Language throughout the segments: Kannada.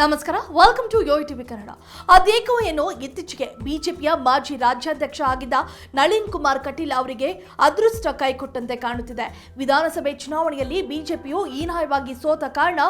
ನಮಸ್ಕಾರ welcome to Yo TV Kannada ಅದೇಕೋ ಏನೋ ಇತ್ತೀಚೆಗೆ ಬಿಜೆಪಿಯ ಮಾಜಿ ರಾಜ್ಯಾಧ್ಯಕ್ಷ ಆಗಿದ್ದ ನಳಿನ್ ಕುಮಾರ್ ಕಟೀಲ್ ಅವರಿಗೆ ಅದೃಷ್ಟ ಕೈಕೊಟ್ಟಂತೆ ಕಾಣುತ್ತಿದೆ. ವಿಧಾನಸಭೆ ಚುನಾವಣೆಯಲ್ಲಿ ಬಿಜೆಪಿಯು ಹೀನಾಯವಾಗಿ ಸೋತ ಕಾರಣ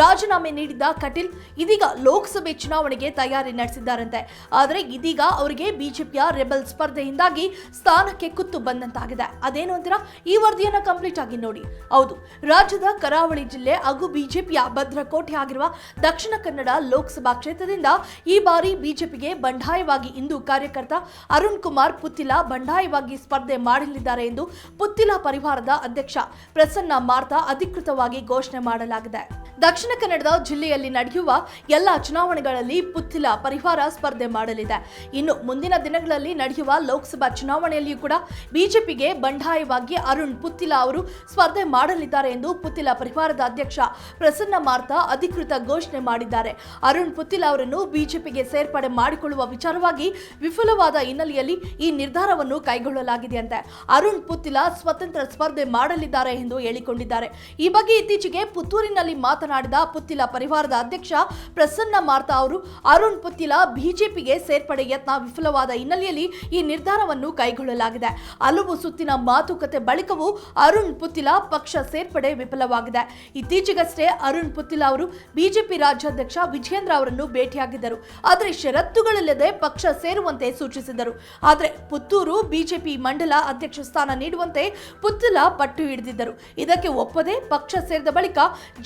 ರಾಜೀನಾಮೆ ನೀಡಿದ್ದ ಕಟೀಲ್ ಇದೀಗ ಲೋಕಸಭೆ ಚುನಾವಣೆಗೆ ತಯಾರಿ ನಡೆಸಿದ್ದಾರಂತೆ. ಆದರೆ ಇದೀಗ ಅವರಿಗೆ ಬಿಜೆಪಿಯ ರೆಬಲ್ ಸ್ಪರ್ಧೆಯಿಂದಾಗಿ ಸ್ಥಾನಕ್ಕೆ ಕುತ್ತು ಬಂದಂತಾಗಿದೆ. ಅದೇನು ಅಂತೀರಾ? ಈ ವರದಿಯನ್ನು ಕಂಪ್ಲೀಟ್ ಆಗಿ ನೋಡಿ. ಹೌದು, ರಾಜ್ಯದ ಕರಾವಳಿ ಜಿಲ್ಲೆ ಹಾಗೂ ಬಿಜೆಪಿಯ ಭದ್ರಕೋಟೆ ಆಗಿರುವ ದಕ್ಷಿಣ ಕನ್ನಡ ಲೋಕಸಭಾ ಕ್ಷೇತ್ರದಿಂದ ಈ ಬಾರಿ ಬಿಜೆಪಿಗೆ ಬಂಡಾಯವಾಗಿ ಇಂದು ಕಾರ್ಯಕರ್ತ ಅರುಣ್ ಕುಮಾರ್ ಪುತ್ತಿಲ ಬಂಡಾಯವಾಗಿ ಸ್ಪರ್ಧೆ ಮಾಡಲಿದ್ದಾರೆ ಎಂದು ಪುತ್ತಿಲ ಪರಿವಾರದ ಅಧ್ಯಕ್ಷ ಪ್ರಸನ್ನ ಮಾರ್ತಾ ಅಧಿಕೃತವಾಗಿ ಘೋಷಣೆ ಮಾಡಲಾಗಿದೆ. ದಕ್ಷಿಣ ಕನ್ನಡದ ಜಿಲ್ಲೆಯಲ್ಲಿ ನಡೆಯುವ ಎಲ್ಲ ಚುನಾವಣೆಗಳಲ್ಲಿ ಪುತ್ತಿಲ ಪರಿವಾರ ಸ್ಪರ್ಧೆ ಮಾಡಲಿದೆ. ಇನ್ನು ಮುಂದಿನ ದಿನಗಳಲ್ಲಿ ನಡೆಯುವ ಲೋಕಸಭಾ ಚುನಾವಣೆಯಲ್ಲಿಯೂ ಕೂಡ ಬಿಜೆಪಿಗೆ ಬಂಡಾಯವಾಗಿ ಅರುಣ್ ಪುತ್ತಿಲ ಅವರು ಸ್ಪರ್ಧೆ ಮಾಡಲಿದ್ದಾರೆ ಎಂದು ಪುತ್ತಿಲ ಪರಿವಾರದ ಅಧ್ಯಕ್ಷ ಪ್ರಸನ್ನ ಮಾರ್ತಾ ಅಧಿಕೃತ ಘೋಷಣೆ ಮಾಡಿದ್ದಾರೆ. ಅರುಣ್ ಪುತ್ತಿಲ್ ಅವರನ್ನು ಬಿಜೆಪಿಗೆ ಸೇರ್ಪಡೆ ಮಾಡಿಕೊಳ್ಳುವ ವಿಚಾರವಾಗಿ ವಿಫಲವಾದ ಹಿನ್ನೆಲೆಯಲ್ಲಿ ಈ ನಿರ್ಧಾರವನ್ನು ಕೈಗೊಳ್ಳಲಾಗಿದೆ ಕೈಗೊಳ್ಳಲಾಗಿದೆಯಂತೆ ಅರುಣ್ ಪುತ್ತಿಲ ಸ್ವತಂತ್ರ ಸ್ಪರ್ಧೆ ಮಾಡಲಿದ್ದಾರೆ ಎಂದು ಹೇಳಿಕೊಂಡಿದ್ದಾರೆ. ಈ ಬಗ್ಗೆ ಇತ್ತೀಚೆಗೆ ಪುತ್ತೂರಿನಲ್ಲಿ ಮಾತನಾಡಿದ ಪುತ್ತಿಲ ಪರಿವಾರದ ಅಧ್ಯಕ್ಷ ಪ್ರಸನ್ನ ಮಾರ್ತಾ ಅವರು, ಅರುಣ್ ಪುತ್ತಿಲ ಬಿಜೆಪಿಗೆ ಸೇರ್ಪಡೆ ಯತ್ನ ವಿಫಲವಾದ ಹಿನ್ನೆಲೆಯಲ್ಲಿ ಈ ನಿರ್ಧಾರವನ್ನು ಕೈಗೊಳ್ಳಲಾಗಿದೆ. ಹಲವು ಸುತ್ತಿನ ಮಾತುಕತೆ ಬಳಿಕವೂ ಅರುಣ್ ಪುತ್ತಿಲ ಪಕ್ಷ ಸೇರ್ಪಡೆ ವಿಫಲವಾಗಿದೆ. ಇತ್ತೀಚೆಗಷ್ಟೇ ಅರುಣ್ ಪುತ್ತಿಲ ಅವರು ಬಿಜೆಪಿ ರಾಜ್ಯಾಧ್ಯಕ್ಷ ವಿಜೇಂದ್ರ ಅವರನ್ನು ಭೇಟಿಯಾಗಿದ್ದರು. ಆದರೆ ಷರತ್ತುಗಳಿಲ್ಲದೆ ಪಕ್ಷ ಸೇರುವಂತೆ ಸೂಚಿಸಿದರು. ಆದರೆ ಪುತ್ತೂರು ಬಿಜೆಪಿ ಮಂಡಲ ಅಧ್ಯಕ್ಷ ಸ್ಥಾನ ನೀಡುವಂತೆ ಪುತ್ತಿಲ ಪಟ್ಟು ಹಿಡಿದಿದ್ದರು. ಇದಕ್ಕೆ ಒಪ್ಪದೆ ಪಕ್ಷ ಸೇರಿದ ಬಳಿಕ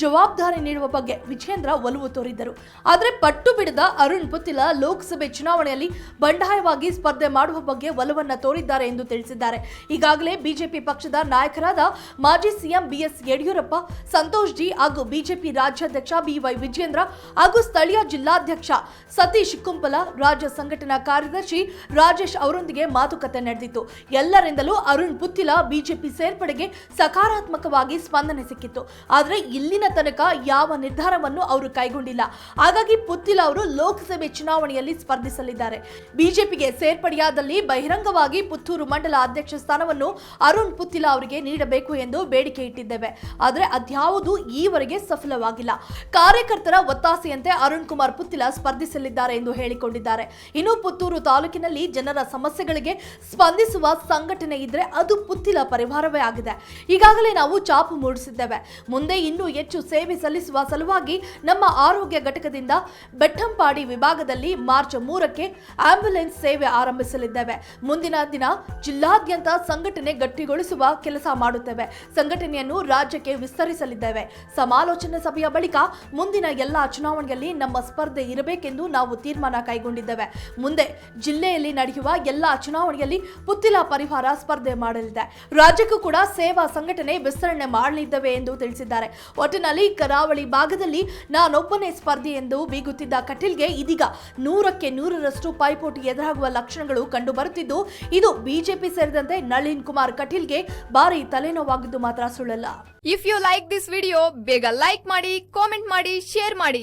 ಜವಾಬ್ದಾರಿ ನೀಡುವ ಬಗ್ಗೆ ವಿಜೇಂದ್ರ ಒಲವು ತೋರಿದ್ದರು. ಆದರೆ ಪಟ್ಟು ಬಿಡದ ಅರುಣ್ ಪುತ್ತಿಲ ಲೋಕಸಭೆ ಚುನಾವಣೆಯಲ್ಲಿ ಬಂಡಾಯವಾಗಿ ಸ್ಪರ್ಧೆ ಮಾಡುವ ಬಗ್ಗೆ ಒಲವನ್ನು ತೋರಿದ್ದಾರೆ ಎಂದು ತಿಳಿಸಿದ್ದಾರೆ. ಈಗಾಗಲೇ ಬಿಜೆಪಿ ಪಕ್ಷದ ನಾಯಕರಾದ ಮಾಜಿ ಸಿಎಂ ಬಿಎಸ್ ಯಡಿಯೂರಪ್ಪ, ಸಂತೋಷ್ ಜಿ ಹಾಗೂ ಬಿಜೆಪಿ ರಾಜ್ಯಾಧ್ಯಕ್ಷ ಬಿವೈ ವಿಜೇಂದ್ರ ಹಾಗೂ ಸ್ಥಳೀಯ ಜಿಲ್ಲಾಧ್ಯಕ್ಷ ಸತೀಶ್ ಕುಂಪಲ ರಾಜ್ಯ ಸಂಘಟನಾ ಕಾರ್ಯದರ್ಶಿ ರಾಜೇಶ್ ಅವರೊಂದಿಗೆ ಮಾತುಕತೆ ನಡೆದಿತ್ತು. ಎಲ್ಲರಿಂದಲೂ ಅರುಣ್ ಪುತ್ತಿಲ ಬಿಜೆಪಿ ಸೇರ್ಪಡೆಗೆ ಸಕಾರಾತ್ಮಕವಾಗಿ ಸ್ಪಂದನೆ ಸಿಕ್ಕಿತ್ತು. ಆದರೆ ಇಲ್ಲಿನ ತನಕ ಯಾವ ನಿರ್ಧಾರವನ್ನು ಅವರು ಕೈಗೊಂಡಿಲ್ಲ. ಹಾಗಾಗಿ ಪುತ್ತಿಲ ಅವರು ಲೋಕಸಭೆ ಚುನಾವಣೆಯಲ್ಲಿ ಸ್ಪರ್ಧಿಸಲಿದ್ದಾರೆ. ಬಿಜೆಪಿಗೆ ಸೇರ್ಪಡೆಯಾದಲ್ಲಿ ಬಹಿರಂಗವಾಗಿ ಪುತ್ತೂರು ಮಂಡಲ ಅಧ್ಯಕ್ಷ ಸ್ಥಾನವನ್ನು ಅರುಣ್ ಪುತ್ತಿಲ ಅವರಿಗೆ ನೀಡಬೇಕು ಎಂದು ಬೇಡಿಕೆ ಇಟ್ಟಿದ್ದೇವೆ. ಆದರೆ ಅದ್ಯಾವುದು ಈವರೆಗೆ ಸಫಲವಾಗಿಲ್ಲ. ಕಾರ್ಯಕರ್ತರ ಒತ್ತಾಸೆಯಂತೆ ಅರುಣ್ ಕುಮಾರ್ ಪುತ್ತಿಲ ಸ್ಪರ್ಧಿಸಲಿದ್ದಾರೆ ಎಂದು ಹೇಳಿಕೊಂಡಿದ್ದಾರೆ. ಇನ್ನು ಪುತ್ತೂರು ತಾಲೂಕಿನಲ್ಲಿ ಜನರ ಸಮಸ್ಯೆಗಳಿಗೆ ಸ್ಪಂದಿಸುವ ಸಂಘಟನೆ ಇದ್ರೆ ಅದು ಪುತ್ತಿಲ ಪರಿವಾರವೇ ಆಗಿದೆ. ಈಗಾಗಲೇ ನಾವು ಚಾಪು ಮೂಡಿಸಿದ್ದೇವೆ. ಮುಂದೆ ಇನ್ನೂ ಹೆಚ್ಚು ಸೇವೆ ಸಲ್ಲಿಸುವ ಸಲುವಾಗಿ ನಮ್ಮ ಆರೋಗ್ಯ ಘಟಕದಿಂದ ಬೆಟ್ಟಂಪಾಡಿ ವಿಭಾಗದಲ್ಲಿ ಮಾರ್ಚ್ ಮೂರಕ್ಕೆ ಆಂಬ್ಯುಲೆನ್ಸ್ ಸೇವೆ ಆರಂಭಿಸಲಿದ್ದೇವೆ. ಮುಂದಿನ ದಿನ ಜಿಲ್ಲಾದ್ಯಂತ ಸಂಘಟನೆ ಗಟ್ಟಿಗೊಳಿಸುವ ಕೆಲಸ ಮಾಡುತ್ತೇವೆ. ಸಂಘಟನೆಯನ್ನು ರಾಜ್ಯಕ್ಕೆ ವಿಸ್ತರಿಸಲಿದ್ದೇವೆ. ಸಮಾಲೋಚನೆ ಸಭೆಯ ಬಳಿಕ ಮುಂದಿನ ಎಲ್ಲಾ ಚುನಾವಣೆಯಲ್ಲಿ ನಮ್ಮ ಸ್ಪರ್ಧೆ ಇರಬೇಕೆಂದು ನಾವು ತೀರ್ಮಾನ ಕೈಗೊಂಡಿದ್ದೇವೆ. ಮುಂದೆ ಜಿಲ್ಲೆಯಲ್ಲಿ ನಡೆಯುವ ಎಲ್ಲ ಚುನಾವಣೆಯಲ್ಲಿ ಪುತ್ತಿಲ ಪರಿಹಾರ ಸ್ಪರ್ಧೆ ಮಾಡಲಿದೆ. ರಾಜ್ಯಕ್ಕೂ ಕೂಡ ಸೇವಾ ಸಂಘಟನೆ ವಿಸ್ತರಣೆ ಮಾಡಲಿದ್ದೇವೆ ಎಂದು ತಿಳಿಸಿದ್ದಾರೆ. ಒಟ್ಟಿನಲ್ಲಿ ಕರಾವಳಿ ಭಾಗದಲ್ಲಿ ನಾನೊಬ್ಬನೇ ಸ್ಪರ್ಧೆ ಎಂದು ಬೀಗುತ್ತಿದ್ದ ಕಟೀಲ್ಗೆ ಇದೀಗ ನೂರಕ್ಕೆ ನೂರರಷ್ಟು ಪೈಪೋಟಿ ಎದುರಾಗುವ ಲಕ್ಷಣಗಳು ಕಂಡು ಬರುತ್ತಿದ್ದು ಇದು ಬಿಜೆಪಿ ಸೇರಿದಂತೆ ನಳಿನ್ ಕುಮಾರ್ ಕಟೀಲ್ಗೆ ಭಾರಿ ತಲೆನೋವಾಗಿದ್ದು ಮಾತ್ರ ಸುಳ್ಳಲ್ಲ. If you like this video ಬೇಗ ಲೈಕ್ ಮಾಡಿ ಕಾಮೆಂಟ್ ಮಾಡಿ ಶೇರ್ ಮಾಡಿ.